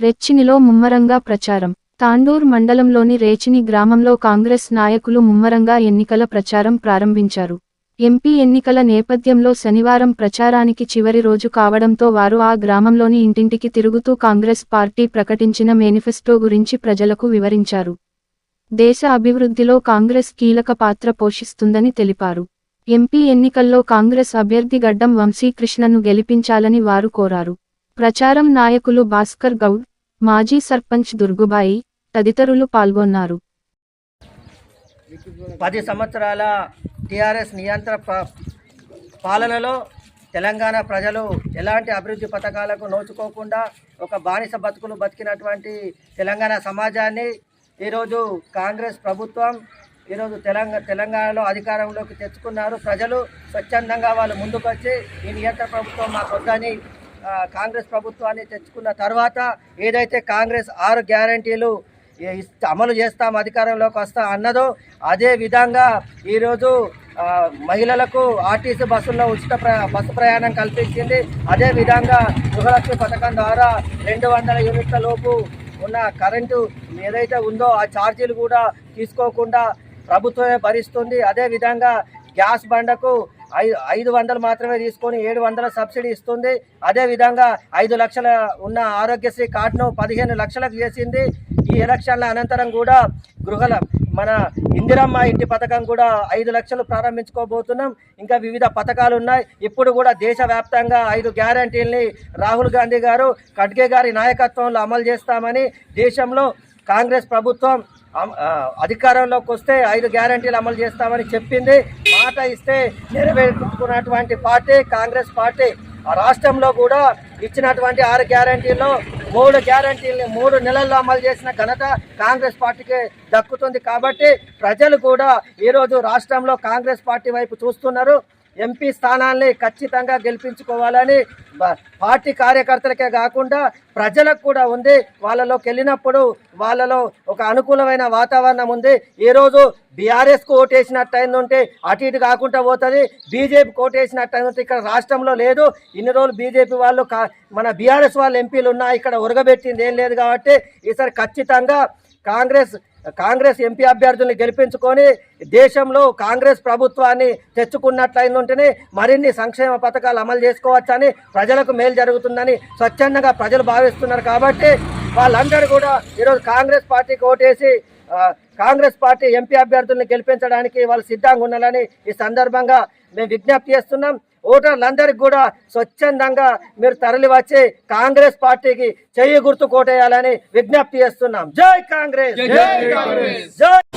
రెచ్చినిలో ముమ్మరంగా ప్రచారం. తాండూర్ మండలంలోని రేచిని గ్రామంలో కాంగ్రెస్ నాయకులు ముమ్మరంగా ఎన్నికల ప్రచారం ప్రారంభించారు. ఎంపీ ఎన్నికల నేపథ్యంలో శనివారం ప్రచారానికి చివరి రోజు కావడంతో వారు ఆ గ్రామంలోని ఇంటింటికి తిరుగుతూ కాంగ్రెస్ పార్టీ ప్రకటించిన మేనిఫెస్టో గురించి ప్రజలకు వివరించారు. దేశ అభివృద్ధిలో కాంగ్రెస్ కీలక పాత్ర పోషిస్తుందని తెలిపారు. ఎంపీ ఎన్నికల్లో కాంగ్రెస్ అభ్యర్థి గడ్డం వంశీకృష్ణను గెలిపించాలని వారు కోరారు. ప్రచారం నాయకులు భాస్కర్ గౌడ్ మాజీ సర్పంచ్ దుర్గుబాయి తదితరులు పాల్గొన్నారు. పది సంవత్సరాల టీఆర్ఎస్ నియంత్ర ప- పాలనలో తెలంగాణ ప్రజలు ఎలాంటి అభివృద్ధి పథకాలకు నోచుకోకుండా ఒక బానిస బతుకులు బతికినటువంటి తెలంగాణ సమాజాన్ని ఈరోజు కాంగ్రెస్ ప్రభుత్వం ఈరోజు తెలంగాణ తెలంగాణలో అధికారంలోకి తెచ్చుకున్నారు. ప్రజలు స్వచ్ఛందంగా వాళ్ళు ముందుకొచ్చి ఈ నియంత్ర ప్రభుత్వం మాకు వద్దని కాంగ్రెస్ ప్రభుత్వాన్ని తెచ్చుకున్న తర్వాత ఏదైతే కాంగ్రెస్ ఆరు గ్యారంటీలు అమలు చేస్తాం అధికారంలోకి వస్తా అన్నదో అదే విధంగా ఈరోజు మహిళలకు ఆర్టీసీ బస్సుల్లో ఉచిత ప్ర బస్సు ప్రయాణం కల్పించింది. అదే విధంగా గృహలక్ష్మి పథకం ద్వారా రెండు వందల యూనిట్ల లోపు ఉన్న కరెంటు ఏదైతే ఉందో ఆ ఛార్జీలు కూడా తీసుకోకుండా ప్రభుత్వమే భరిస్తుంది. అదే విధంగా గ్యాస్ బండకు ఐదు ఐదు వందలు మాత్రమే తీసుకొని ఏడు వందల సబ్సిడీ ఇస్తుంది. అదే విధంగా ఐదు లక్షల ఉన్న ఆరోగ్యశ్రీ కార్డును పదిహేను లక్షలకు చేసింది ఈ ఎలక్షన్ల అనంతరం కూడా గృహల మన ఇందిరమ్మ ఇంటి పథకం కూడా ఐదు లక్షలు ప్రారంభించుకోబోతున్నాం. ఇంకా వివిధ పథకాలు ఉన్నాయి. ఇప్పుడు కూడా దేశవ్యాప్తంగా ఐదు గ్యారంటీల్ని రాహుల్ గాంధీ గారు ఖడ్గే గారి నాయకత్వంలో అమలు చేస్తామని దేశంలో కాంగ్రెస్ ప్రభుత్వం అధికారంలోకి వస్తే ఐదు గ్యారంటీలు అమలు చేస్తామని చెప్పింది. మాట ఇస్తే నెరవేర్చుకున్నటువంటి పార్టీ కాంగ్రెస్ పార్టీ ఆ రాష్ట్రంలో కూడా ఇచ్చినటువంటి ఆరు గ్యారంటీల్లో మూడు గ్యారంటీల్ని మూడు నెలల్లో అమలు చేసిన ఘనత కాంగ్రెస్ పార్టీకి దక్కుతుంది. కాబట్టి ప్రజలు కూడా ఈరోజు రాష్ట్రంలో కాంగ్రెస్ పార్టీ వైపు చూస్తున్నారు. ఎంపీ స్థానాల్ని ఖచ్చితంగా గెలిపించుకోవాలని పార్టీ కార్యకర్తలకే కాకుండా ప్రజలకు కూడా ఉంది. వాళ్ళలోకి వెళ్ళినప్పుడు వాళ్ళలో ఒక అనుకూలమైన వాతావరణం ఉంది. ఈరోజు బీఆర్ఎస్కు ఓటేసినట్టు అయింది ఉంటే అటు ఇటు కాకుండా పోతుంది. బీజేపీ ఓటేసినట్టు అయింది ఉంటే ఇక్కడ రాష్ట్రంలో లేదు. ఇన్ని రోజులు బీజేపీ వాళ్ళు కా- మన బీఆర్ఎస్ వాళ్ళు ఎంపీలు ఉన్నా ఇక్కడ ఉరగబెట్టింది ఏం లేదు కాబట్టి ఈసారి ఖచ్చితంగా కాంగ్రెస్ కాంగ్రెస్ ఎంపీ అభ్యర్థుల్ని గెలిపించుకొని దేశంలో కాంగ్రెస్ ప్రభుత్వాన్ని తెచ్చుకున్నట్లయింది ఉంటేనే మరిన్ని సంక్షేమ పథకాలు అమలు చేసుకోవచ్చని ప్రజలకు మేలు జరుగుతుందని స్వచ్ఛందంగా ప్రజలు భావిస్తున్నారు కాబట్టి వాళ్ళందరూ కూడా ఈరోజు కాంగ్రెస్ పార్టీకి ఓటేసి కాంగ్రెస్ పార్టీ ఎంపీ అభ్యర్థుల్ని గెలిపించడానికి వాళ్ళు సిద్ధంగా ఉండాలని ఈ సందర్భంగా మేము విజ్ఞప్తి చేస్తున్నాం. ఓటర్లందరికీ కూడా స్వచ్ఛందంగా మీరు తరలి వచ్చి కాంగ్రెస్ పార్టీకి చెయ్యి గుర్తు కోటేయాలని విజ్ఞప్తి చేస్తున్నాం. జై కాంగ్రెస్! జై